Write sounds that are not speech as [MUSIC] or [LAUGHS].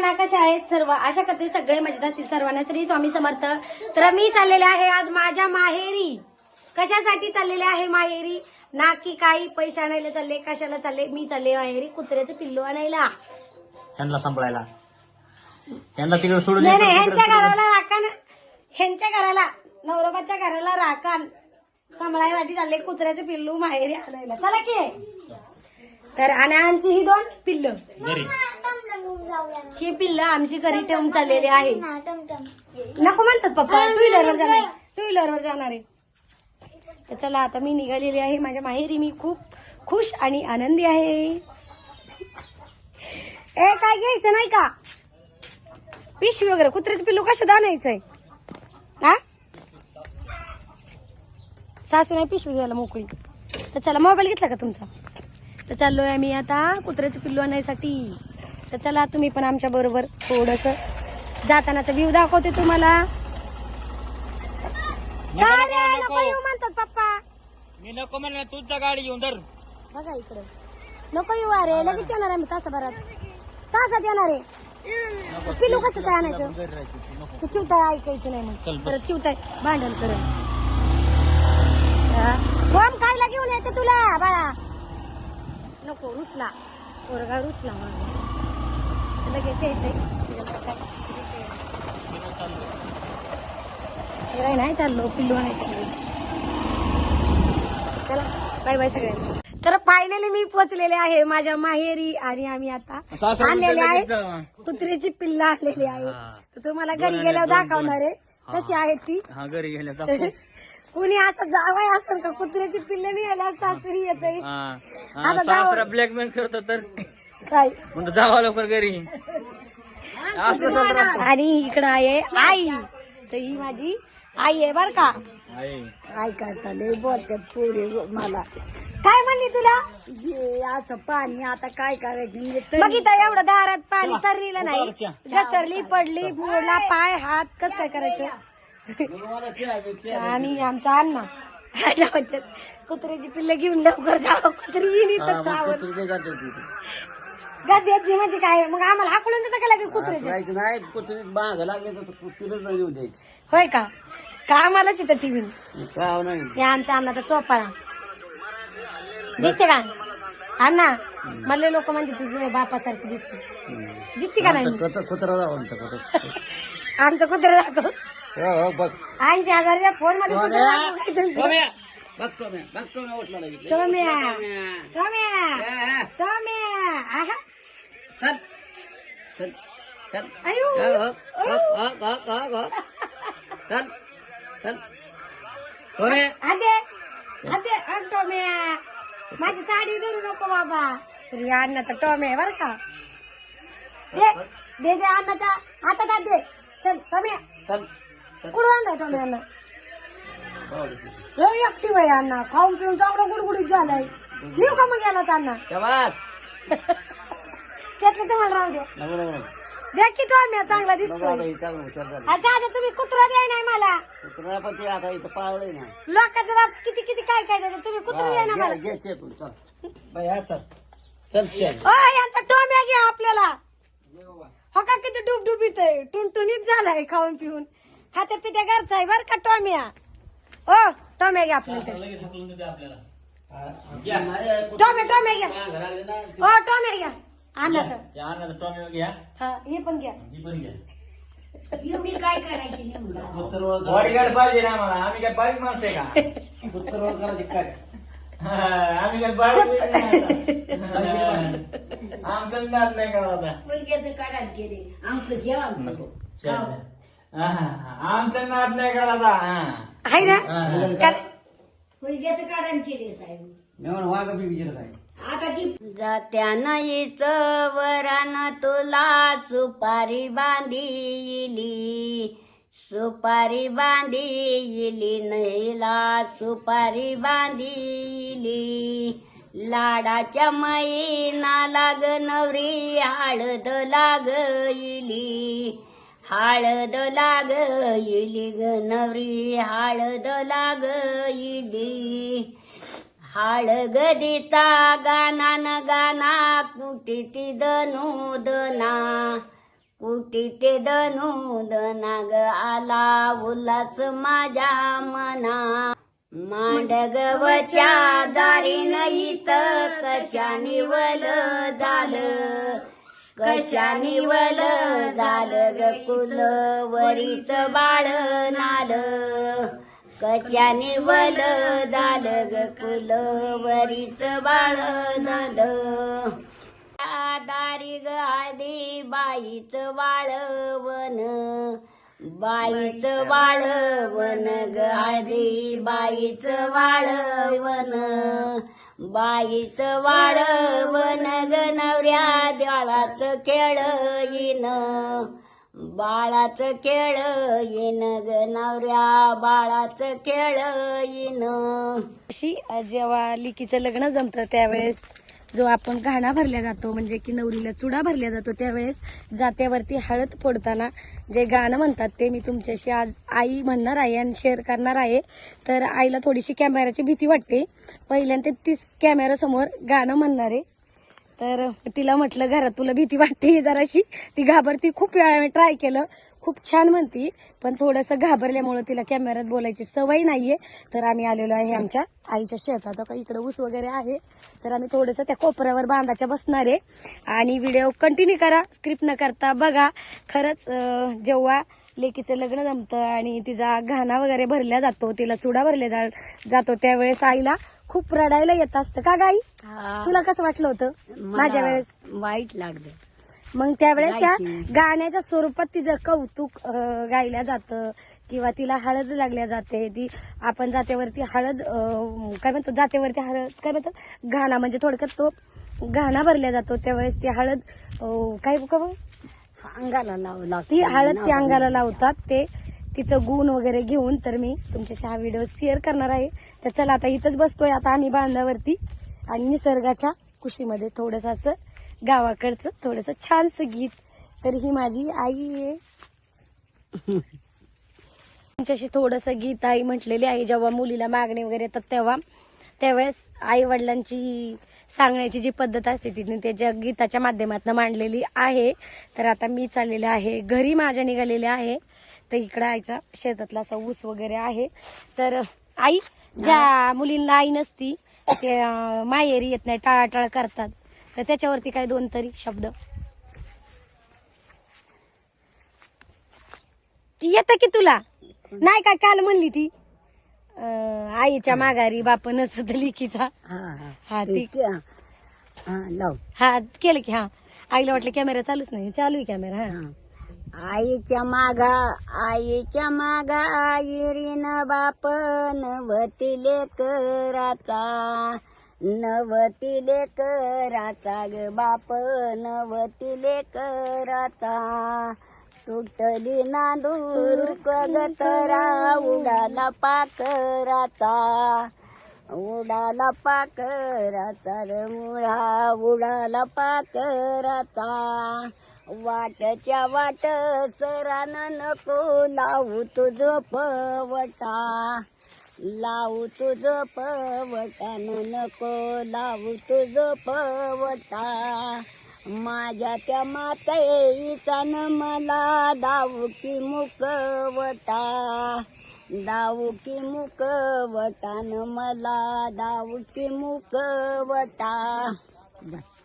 ना कशा आहेत सर्व आशा करते सगळे मजेत असतील सर्वांना. तरी स्वामी समर्थ. तर मी चाललेले आहे आज माझ्या माहेरी. कशासाठी चाललेले आहे माहेरी? ना की काही पैसे आणायला चालले कशाला चालले? मी चालले माहेरी कुत्र्याचं पिल्लू आणायला. त्यांना सांभाळायला. त्यांना तिकडे सोडून नाही ह्यांच्या घराला राखण. ह्यांच्या घराला नवरोबाच्या घराला राखण. सांभाळायसाठी चालले कुत्र्याचं पिल्लू माहेरी आणायला. चला की. तर आणि आमची ही दोन पिल्लं. घरी. ही पिल्लं आमची घरी ठेवून चाललेली आहे. नको म्हणतात पप्पा टू व्हीलरवर जाणार टू व्हीलरवर जाणार आहे. तर चला आता मी निघालेली आहे. माझ्या माहेरी मी खूप खुश आणि आनंदी आहे. ए काय घ्यायचं नाही का? पिशवी वगैरे कुत्र्याचं पिल्लू कसं आणायचंय? हा? सासू नाही पिशवी घ्यायला मोकळी. तर चला मोबाईल घेतला का तुमचा? तर चाललोय आम्ही आता कुत्र्याचं पिल्लू आणण्यासाठी तर चला तुम्ही पण आमच्या बरोबर थोडस जातानाचा व्ह्यू दाखवते तुम्हाला. काय रे, नको येऊ म्हणतात पप्पा. मी नको म्हणलं गाडी घेऊन धर. बघा इकडे. नको येऊ अरे लगेच येणार आम्ही तासाभरात. तासात येणार आहे. पिल्लू कसं काय आणायचं? तू, चिवताय ऐकायचं नाही चल, मग बस. परत चिवताय भांडण करत. कोण खायला घेऊन येते तुला बाळा? नको रुसला. पोरगा रुसला माझा. लगेच यायचंय. त्याच्यात काय विषय नाही. फिराय नाही चाललो. पिल्लू आणायचं चला बाय बाय सगळ्यांना. तर फायनली मी पोचलेले आहे माझ्या माहेरी आणि आम्ही आता आणलेले आहे. कुत्रीची पिल्ल आणलेली आहे. तुम्हाला घरी गेल्यावर दाखवणार आहे. कशी आहेत ती? हा घरी गेल्या. कुणी असं जावाय असेल का? कुत्र्याची पिल्ल नाही यायला सासरी येत हा. हा, आता ब्लॅकमेल करतो तर काय? म्हणतो जावा लवकर घरी. असं. आणि इकडं आहे आई. तर ही माझी आई आहे बर का? आहे. काय करता लय बोलतात पोरे मला. काय म्हणली तुला? ये असं पाणी आता काय करायचं? बघितलं एवढं दारात पाणी तरीलं नाही. घसरली पडली मोडला पाय हात कस काय करायचं? आणि आमचा अण्णा. म्हणतात कुत्र्याची पिल्ल घेऊन लवकर जावं कुत्री येईन इथं चावत गद्याची म्हणजे काय? मग आम्हाला हाकलून देतं का लागेल कुत्र्याची? नाही कुत्री बाग लागले तर कुत्रीच नाही येऊ द्यायची होय का? का आम्हालाच इथं टीव्ही काय नाही हे आमचा अण्णाचा चोपाळा. दिसते का? अण्णा मला लोक म्हणते तुझे बापासारखी दिसते दिसते का नाही? कुत्र कुत्रा जाऊन कुत्र. [LAUGHS] आमचं कुत्र दाखव. हो हो बघ. ऐंशी हजारच्या फोनमध्ये कुत्रं दाखव काय तुमचं? बघतो मी बघतो मी उठला लगेच. टोम्या टोम्या टोम्या आहा. चल. चल. चल. आयु. हो, हो, हो, हो, हो, हो. चल. चल. कोणे आदे. आदे आण टोम्या माझी साडी धरू नको बाबा. तरी अण्णाचा टोम्या आहे बर का. दे दे दे अण्णाच्या हातात हात दे. चल टोम्या चल. कुठं आणलाय अण्णा लय ऍक्टिव्ह आहे अण्णा. खाऊन पिऊन चांगला गुडगुडीत झालाय. लिहू का मग यालाच अण्णा [LAUGHS] तेव्हाच. त्यातलं तुम्हाला राहू द्या नको नको नको. द्या की टोम्या चांगला नको आता दिसतोय झालं. असं आता तुम्ही कुत्रा द्याय नाही मला. कुत्रा पण ते आता इथं पाळलंय ना. लोकांचं बाप किती किती काय काय देतात? तुम्ही कुत्रा द्याय ना मला. घे- घे चेपून, चल. बाई, हा, चल. चल चल. ओ यांचा टोम्या घ्या आपल्याला. हो का किती डुबडुबीत आहे. टुनटुनीत झालाय खाऊन पिऊन. हाते पित्या घरचा आहे बर का टोम्या? ओ टोम्या घ्या आपल्याला. लगेच हाकलून देते आपल्याला. नाही, कुत्रा टोम्या टोम्या घ्या. ना ओ टोम्या घ्या. अन्नाचं त्या अन्नाचं टॉमी घ्या. हा हे पण घ्या. ही पण घ्या. एवढी काय करायची नेमकं? बॉडीगार्ड पाहिजे ना आम्हाला. आम्ही काय बारीक माणसं आहे का? हा, आम्ही काय बारीक माणसं नाही. आमचं नाद नाही करा आता. मुलग्याचं काढायला गेले. आमचं जेवण नको. चालेल. हा, हा, हा. आमचं नाद नाही करा आता हा. आहे ना. का- मुलग्याचं काढायला केले साहेब. वाघ बी गेलं काय आता ती जात्या नाहीच वरान तुला सुपारी बांधिली सुपारी बांधिली नहीला सुपारी बांधिली लाडाच्या मैना लाग नवरी हळद लागली हळद लाग इली ग नवरी हळद लाग इली. हाळगदीचा गाना न गाना कुटी ती दनू दना. कुटी ते दनू दनाग आला उल्हास माझ्या मना. मांडगवच्या दारी इथ कशा निवल झालं? कशा वल झालं ग कुल? वरीच बाळ नाल. कशा वल झालं ग कुल? वरीच बाळ नाल. दारी ग आधी बाईच वाळवण बाईच वाळवण ग आधी बाईच वाळवण बाईच वाळवण ग नवऱ्या द्याळाच खेळ येन बाळाच खेळ येन ग नवऱ्या बाळाच खेळ येन अशी जेव्हा लिकीचं लग्न जमतं त्यावेळेस जो आपण घाणा भरल्या जातो म्हणजे की नवरीला चुडा भरल्या जातो त्यावेळेस जात्यावरती हळद फोडताना जे गाणं म्हणतात ते मी तुमच्याशी आज आई म्हणणार आहे आणि शेअर करणार आहे. तर आईला थोडीशी कॅमेऱ्याची भीती वाटते. पहिल्यांदा तीच कॅमेरासमोर गाणं म्हणणार आहे. तर तिला म्हटलं घरात तुला भीती वाटते जराशी. ती घाबरती खूप वेळा ट्राय केलं. खूप छान म्हणती पण थोडंसं घाबरल्यामुळे तिला कॅमेऱ्यात बोलायची सवय नाहीये. तर आम्ही आलेलो आहे आमच्या आईच्या शेतात. आता इकडे ऊस वगैरे आहे. तर आम्ही थोडंसं त्या कोपऱ्यावर बांधाच्या बसणार आहे. आणि व्हिडिओ कंटिन्यू करा स्क्रिप्ट न करता बघा. खरंच जेव्हा लेकीचं लग्न जमतं आणि तिचा घाणा वगैरे भरल्या जातो तिला चुडा भरल्या जा- जातो त्यावेळेस आईला खूप रडायला येत असतं. का गाई तुला कसं वाटलं होतं? माझ्या वेळेस? वाईट लागलं. मग त्यावेळेस त्या गायची. गाण्याच्या स्वरूपात तिचं कौतुक अं, गायल्या जातं किंवा तिला हळद लागल्या जाते. ती आपण जातेवरती हळद अं, काय म्हणतो जातेवरती हळद काय म्हणतो घाणा म्हणजे थोडक्यात तो घाणा भरल्या जातो. त्यावेळेस ती हळद अं, काय का? अंगाला लावला ती हळद त्या अंगाला लावतात. ते तिचं गुण वगैरे घेऊन तर मी तुमच्याशी हा व्हिडिओ शेअर करणार आहे. तर चला आता इथंच बसतोय. आता आम्ही बांधावरती आणि निसर्गाच्या कुशीमध्ये थोडस असं गावाकडचं थोडस छानसं गीत. तर ही माझी आई आहे. तुमच्याशी थोडस गीत आई म्हटलेली आहे. जेव्हा मुलीला मागणी वगैरे येतात तेव्हा त्यावेळेस आई वडिलांची सांगण्याची जी पद्धत असते ती त्याच्या गीताच्या माध्यमातून मांडलेली आहे. तर आता मी चाललेले आहे. घरी माझ्या निघालेले आहे. तर इकडं आईचा शेतातला असा ऊस वगैरे आहे. तर आई ज्या मुलींना आई नसती ते मायेरी माहेरी येत नाही टाळाटाळ करतात. तर त्याच्यावरती काय दोन तरी शब्द. येतं की तुला? नाही काय काल म्हणली ती अं, आईच्या माघारी बाप नसत लिखीचा हा ती. लाव. हा केलं की हा. आईला वाटलं कॅमेरा चालूच नाही चालू आहे कॅमेरा हा. आईच्या मागा आईच्या मागा आईरीन बाप नवतीले कराचा नवती लेकराचा ग बाप नवती लेकराचा. तुटली नांदूर कगतरा उडाला पाकराचा उडाला पाकराचा रे मुळा उडाला पाकराचा वाटच्या वाट सरान नको लावू तुझ पवटा. लावू तुझ पवटान नको लावू तुझ पवटा माझ्या त्या मातेचा मला दाऊ की मुकवटा दाऊ की मुकवटान मला दाऊ की मुकवटा बस.